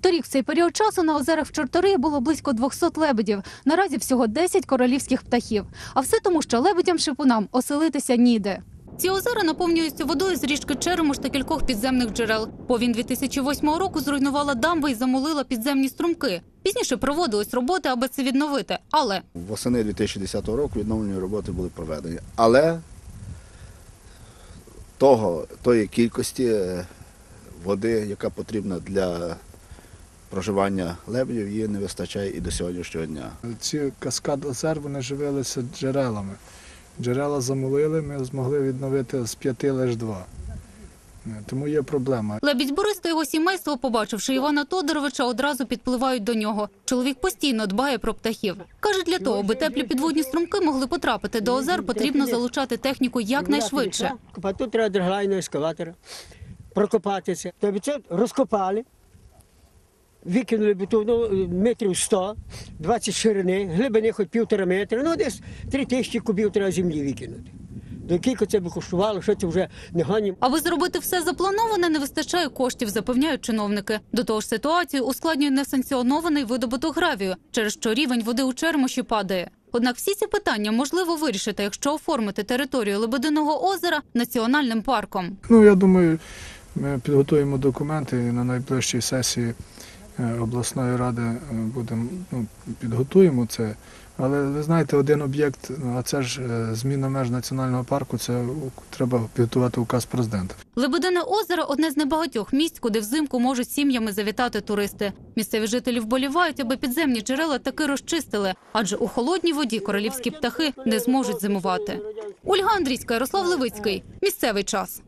Торік в цей період часу на озерах в Чорториї було близько 200 лебедів. Наразі всього 10 королівських птахів. А все тому, що лебедям-шипунам оселитися ніде. Ці озера наповнюються водою з річки Черемош та кількох підземних джерел. Повінь 2008 року зруйнувала дамби і замолила підземні струмки. Пізніше проводились роботи, аби це відновити. Але Восени 2010 року відновлені роботи були проведені. Але того, тої кількості е, води, яка потрібна для проживання лебедів, її не вистачає і до сьогоднішнього дня. Ці каскад озер вони живилися джерелами. Джерела замолили, ми змогли відновити з п'яти лише два. Е, Тому є проблема. лебідь Борис та його сімейство, побачивши Івана Тодоровича, одразу підпливають до нього. Чоловік постійно дбає про птахів. Каже, для того, аби теплі підводні струмки могли потрапити до озер, потрібно залучати техніку якнайшвидше. Тут треба дерглайного ескаватора, прокопатися. Тобто це розкопали, викинули бетону метрів 100, 20 ширини, глибини хоч півтора метра, ну десь 3 тисячі кубів треба землі викинути. До кілька це би коштувало, що це вже не гані. Аби зробити все заплановане, не вистачає коштів, запевняють чиновники. До того ж, ситуацію ускладнює несанкціонований видобуток гравію, через що рівень води у Чермоші падає. Однак всі ці питання можливо вирішити, якщо оформити територію Лебединого озера національним парком. Ну, я думаю, ми підготуємо документи і на найближчій сесії е, обласної ради е, будемо ну, підготуємо це. Але ви знаєте, один об'єкт, а це ж е, зміна меж національного парку, це треба підготувати указ президента. Лебедине озеро одне з небагатьох місць, куди взимку можуть сім'ями завітати туристи. Місцеві жителі вболівають, аби підземні джерела таки розчистили, адже у холодній воді королівські птахи не зможуть зимувати. Ольга Андрійська, Ярослав Левицький. Місцевий час.